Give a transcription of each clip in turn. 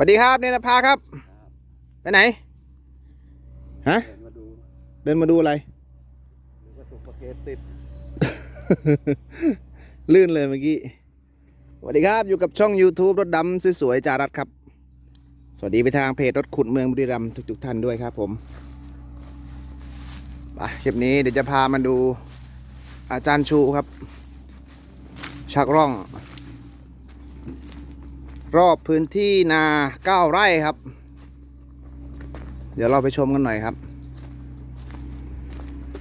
สวัสดีครับเนนภาครับ ไปไหน ฮะ เดินมาดูเดินมาดูอะไร หรือว่าสุกเกตติดลื่นเลยเมื่อกี้ สวัสดีครับอยู่กับช่อง YouTube รถดำสวยๆจารัดครับ สวัสดีไปทางเพจรถขุดเมืองบุรีรัมย์ทุกๆท่านด้วยครับผมไปคลิปนี้เดี๋ยวจะพามาดูอาจารย์ชูครับ ชักร่อง รอบพื้นที่นาเก้าไร่ครับ เดี๋ยวเราไปชมกันหน่อยครับ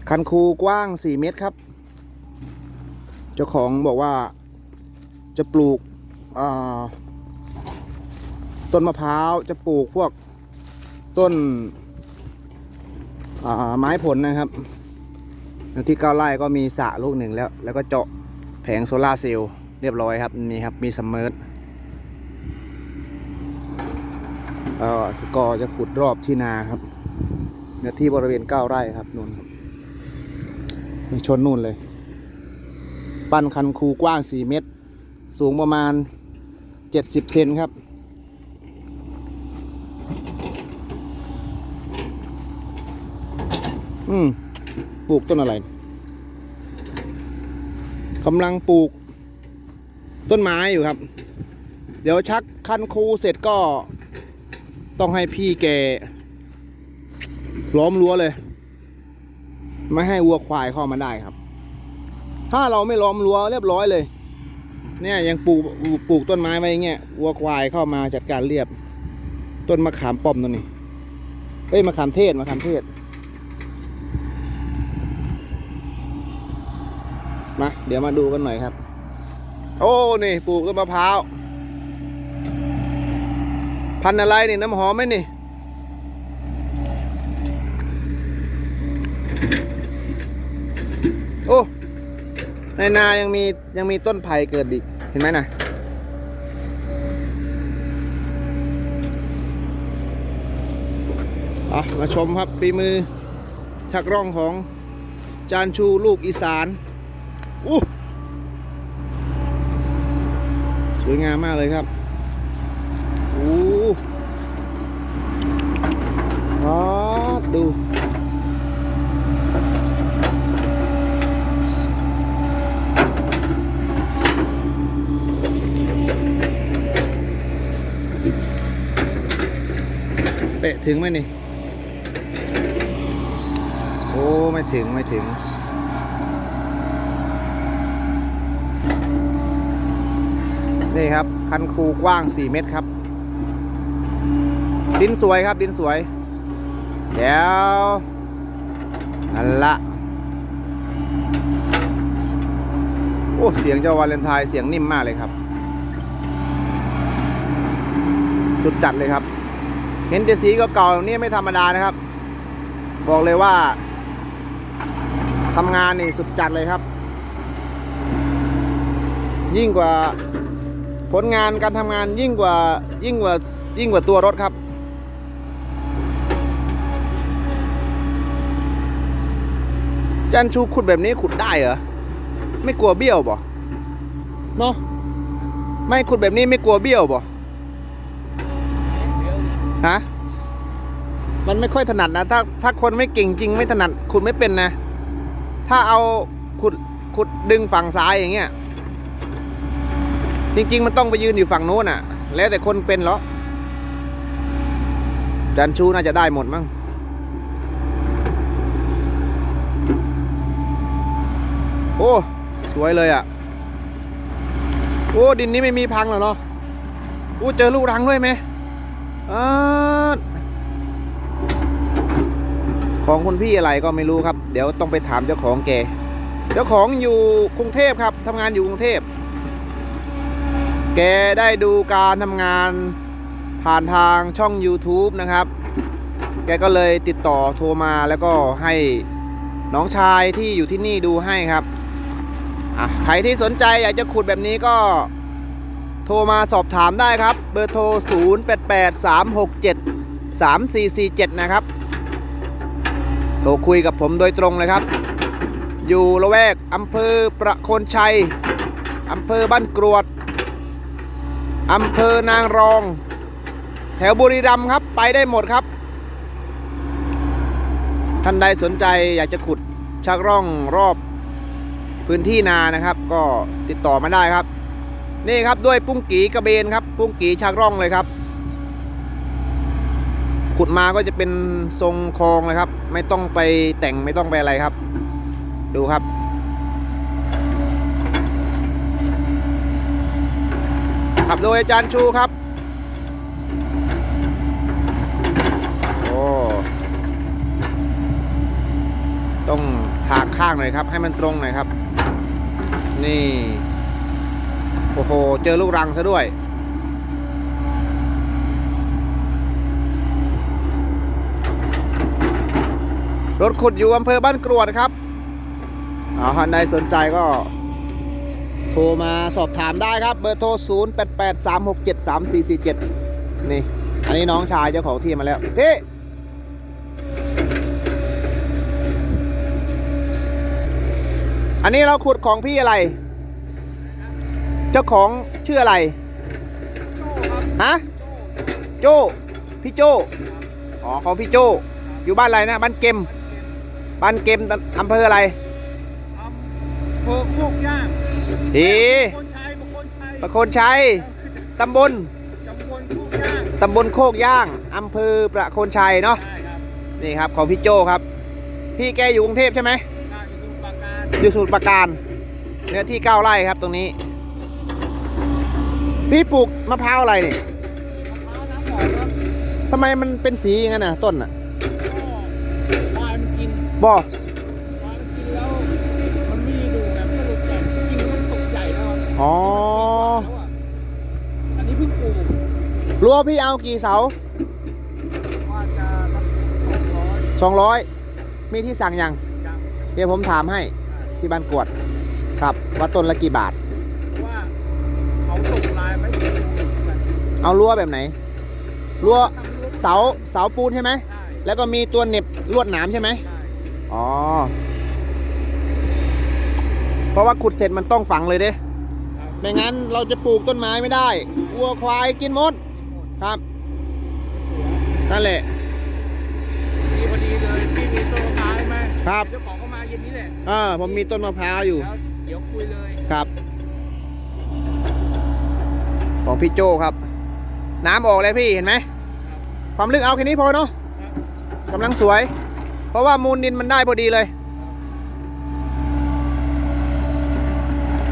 คันคูกว้าง4เมตรครับ เจ้าของบอกว่าจะปลูกต้นมะพร้าวจะปลูกพวกต้นไม้ผลนะครับ ที่เก้าไร่ก็มีสระลูกหนึ่งแล้ว แล้วก็เจาะแผงโซลาร์เซลล์เรียบร้อยครับนี่ครับมีซัมเมอร์ เอ่อจะขุดรอบที่นาครับเนื้อที่บริเวณเก้าไร่ครับนู่นครับชนนู่นเลย ปั้นคันคูกว้าง4เมตร สูงประมาณ70เซนครับอืมปลูกต้นอะไรกำลังปลูก ต้นไม้อยู่ครับ เดี๋ยวชักคันคูเสร็จก็ ต้องให้พี่แกล้อมรั้วเลย ไม่ให้วัวควายเข้ามาได้ครับ ถ้าเราไม่ล้อมรั้วเรียบร้อยเลย เนี่ยยังปลูกปลูกต้นไม้ไว้อย่างเงี้ยวัวควายเข้ามาจัดการเรียบ ต้นมะขามป้อมตัวนี้เอ้ยมะขามเทศมะขามเทศมาเดี๋ยวมาดูกันหน่อยครับ โอ้ นี่ปลูกต้นมะพร้าว พันอะไรนี่น้ำหอมไหมนี่ โอ้ในนายังมียังมีต้นไผ่เกิดอีก เห็นไหมนะอะมาชมครับฝีมือชักร่องของจานชูลูกอีสานอู้สวยงามมากเลยครับอู้ว้าว ดูเตะถึงไหมนี่ โอ้ ไม่ถึงไม่ถึงนี่ครับ คันคูกว้าง 4 เมตรครับ ดินสวยครับ ดินสวย เดี๋ยวอันละโอ้เสียงเจ้าวาเลนไทน์เสียงนิ่มมากเลยครับ สุดจัดเลยครับ เห็นแต่สีเก่าๆอย่างนี้ไม่ธรรมดานะครับ บอกเลยว่าทำงานนี่สุดจัดเลยครับ ยิ่งกว่าผลงานการทำงานยิ่งกว่ายิ่งกว่ายิ่งกว่าตัวรถครับ จันชูขุดแบบนี้ขุดได้เหรอ ไม่กลัวเบี้ยวบ่เนาะไม่ขุดแบบนี้ไม่กลัวเบี้ยวบ่ฮะมันไม่ค่อยถนัดนะ ถ้าถ้าคนไม่เก่งจริงไม่ถนัดขุดไม่เป็นนะ ถ้าเอาขุดขุดดึงฝั่งซ้ายอย่างเงี้ย จริง ๆ มันต้องไปยืนอยู่ฝั่งโน้นอะ แล้วแต่คนเป็นเหรอจันชูน่าจะได้หมดมั้ง โอ้ สวยเลยอะ โอ้ ดินนี้ไม่มีพังเหรอเนาะโอ้เจอลูกรังด้วยไหมอาของคุณพี่อะไรก็ไม่รู้ครับ เดี๋ยวต้องไปถามเจ้าของแก เจ้าของอยู่กรุงเทพครับทำงานอยู่กรุงเทพ แกได้ดูการทำงานผ่านทางช่อง YouTube นะครับ แกก็เลยติดต่อโทรมาแล้วก็ให้น้องชายที่อยู่ที่นี่ดูให้ครับ ใครที่สนใจอยากจะขุดแบบนี้ก็โทรมาสอบถามได้ครับ เบอร์โทร 0 8 8 3 6 7 3 4 4 7 นะครับ โทรคุยกับผมโดยตรงเลยครับ อยู่ละแวกอำเภอประโคนชัยอำเภอบ้านกรวดอำเภอนางรอง แถวบุรีรัมย์ครับ ไปได้หมดครับ ท่านใดสนใจอยากจะขุดชักร่องรอบ พื้นที่นานะครับ ก็ติดต่อมาได้ครับ นี่ครับด้วยปุ้งกีกระเบนครับ ปุ้งกีชักร่องเลยครับ ขุดมาก็จะเป็นทรงคลองเลยครับ ไม่ต้องไปแต่งไม่ต้องไปอะไรครับ ดูครับขับโดยอาจารย์ชูครับ โอ้ ต้องถากข้างหน่อยครับ ให้มันตรงหน่อยครับ นี่ โอ้โห เจอลูกรังซะด้วย รถขุดอยู่อำเภอบ้านกรวดครับเอาท่านใดสนใจก็ โทรมาสอบถามได้ครับ เบอร์โทร 0 8 8 3 6 7 3 4 4 7 นี่ อันนี้น้องชายเจ้าของที่มาแล้วพี่ อันนี้เราขุดของพี่อะไร เจ้าของชื่ออะไร ฮะ โจ้พี่โจ้อ๋อของพี่โจ้อยู่บ้านอะไรนะบ้านเกมบ้านเกมอำเภออะไรโคโคกย่างทีคนชัยบางคนชัยประโคนชัยตำบลจำบวนโคกย่างตำบลโคกย่างอำเภอประโคนชัยเนาะใช่ครับนี่ครับของพี่โจครับ พี่แกอยู่กรุงเทพใช่ไหมน่ อยู่สมุทรปราการเนื้อที่เก้าไร่ครับตรงนี้ พี่ปลูกมะพร้าวอะไรนี่มะพร้าวน้ำหอมครับทำไมมันเป็นสีอย่างนั้นน่ะ ต้นอะก็ควายมันกินบ่ควายมันกินแล้ว มันมีดูไงมันก็หลุดแก่จริงๆมันสุกใหญ่แล้วอะอ๋อแล้วอะอันนี้เพิ่งปลูกรั้วพี่เอากี่เสาว่าจะสักสองร้อย200มีที่สั่งยังยัง เดี๋ยวผมถามให้ ที่บ้านกวด ครับว่าต้นละกี่บาท เพราะว่าเขาส่งไลน์ไม่ถึงกันเอารั้วแบบไหนรั้วทำรั้วเสาเสาปูนใช่ไหมใช่แล้วก็มีตัวเหน็บลวดหนามใช่ไหมใช่อ๋อ เพราะว่าขุดเสร็จมันต้องฝังเลยเด้ครับไม่งั้นเราจะปลูกต้นไม้ไม่ได้วัวควายกินหมด ครับ นั่นแหละดีพอดีเลยพี่มีต้นมะพร้าวใช่ไหมครับ เจ้าของเขามา เย็นนี้แหละอ่าผมมีต้นมะพร้าวอยู่ แล้วเดี๋ยวคุยเลย ครับ ของพี่โจครับ น้ำออกเลยพี่เห็นไหม ความลึกเอาแค่นี้พอเนาะครับกำลังสวย เพราะว่ามูลดินมันได้พอดีเลย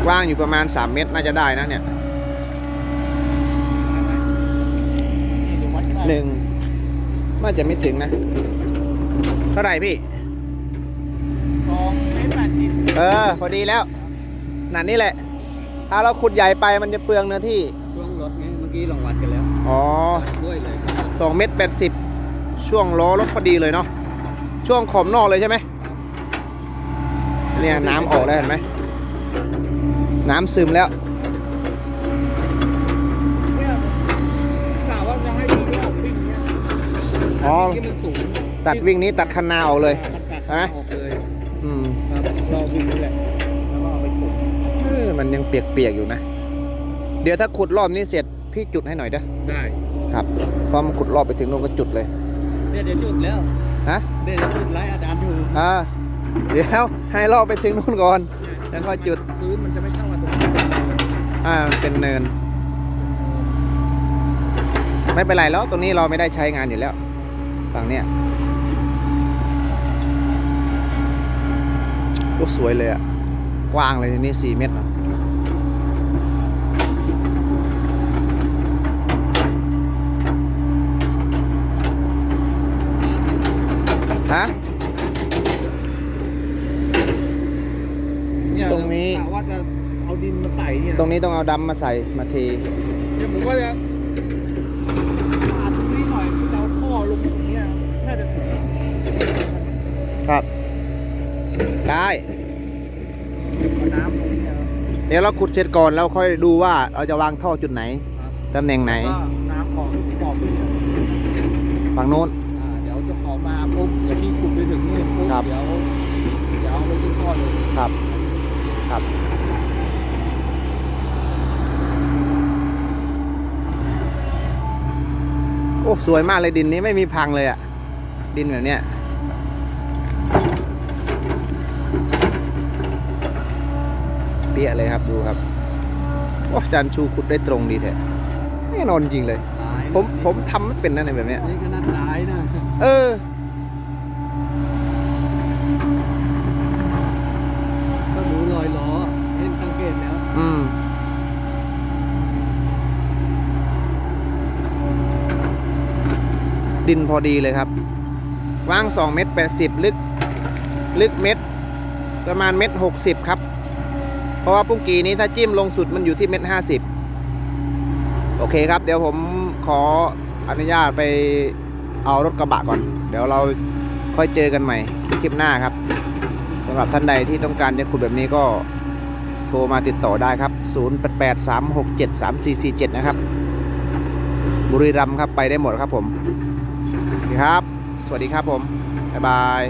กว้างอยู่ประมาณ 3 เมตรน่าจะได้นะเนี่ยนี่เดี๋ยววัดกันหนึ่งน่าจะไม่ถึงนะ เท่าไหร่พี่ สองเมตรแปดสิบ เออ พอดีแล้วขนาดนี้แหละ ถ้าเราขุดใหญ่ไปมันจะเปลืองเนื้อที่ ช่วงรถไงเมื่อกี้ลองวัดกันแล้วอ๋อด้วยเลยสองเมตรแปดสิบช่วงล้อรถพอดีเลยเนาะช่วงขอบนอกเลยใช่ไหมเนี่ยน้ำออกแล้วเห็นไหมน้ำซึมแล้วเนี่ยกล่าวว่าจะให้วิ่งรอบวิ่งเนี่ยอ๋อที่มันสูงตัดวิ่งนี้ตัดคันนาออกเลยตัดตัดฮ มันยังเปียกๆอยู่นะ เดี๋ยวถ้าขุดรอบนี้เสร็จพี่จุดให้หน่อยเด้อได้ครับเพราะมันขุดรอบไปถึงนู่นก็จุดเลยเนี่ยเดี๋ยวจุดแล้วฮะเดี๋ยวจุดไล่อาจารย์อยู่อ่าเดี๋ยวให้รอบไปถึงนู่นก่อนแล้วก็จุดพื้นมันจะไม่เท่ากับตรงนี้อ่าเป็นเนิน ไม่เป็นไรแล้วตรงนี้เราไม่ได้ใช้งานอยู่แล้วฝั่งเนี้ยโอ้สวยเลยอะกว้างเลยทีนี้สี่เมตรอะ ฮะเนี่ยตรงนี้ กะว่าจะเอาดินมาใส่เนี่ยตรงนี้ต้องเอาดำมาใส่มาเทเดี๋ยวผมก็จะปาดตรงนี้หน่อยเราท่อลงตรงเนี้ยน่าจะถึงครับ ได้ เอาน้ำลงเนี่ยครับเดี๋ยวเราขุดเสร็จก่อนแล้วค่อยดูว่าเราจะวางท่อจุดไหน ตำแหน่งไหน ก็น้ำของกรอบเนี่ยฝั่งโน้น อ่าเดี๋ยวเจะของมาปุ๊บเดี๋ยวพี่ขุดไปถึงนู่นปุ๊บครับ เดี๋ยวเดี๋ยวเอาไปที่ท่อเลยครับ ครับอโอ้ สวยมากเลยดินนี้ไม่มีพังเลยอะดินแบบเนี้ย เปี้ยเลยครับดูครับ โอ้อาจารย์ชูขุดได้ตรงดีแท้แน่นอนจริงเลยตายนะผมผมทำไม่เป็นนะในแบบเนี้ย นี่ก็น่าตายนะ เออก็ดูรอยล้อเห็นสังเกตแล้ว อืม ดินพอดีเลยครับกว้าง2เมตร80 ลึก ลึกเม็ดประมาณเม็ด60 ครับ เพราะว่าปุ้งกีนี้ถ้าจิ้มลงสุดมันอยู่ที่เม็ด50 โอเคครับ เดี๋ยวผมขออนุญาตไป เอารถกระบะก่อน เดี๋ยวเราค่อยเจอกันใหม่คลิปหน้าครับสำหรับท่านใดที่ต้องการจะขุดแบบนี้ก็โทรมาติดต่อได้ครับ 0883673447 นะครับ บุรีรัมย์ครับไปได้หมดครับผมครับ สวัสดีครับผม บ๊ายบาย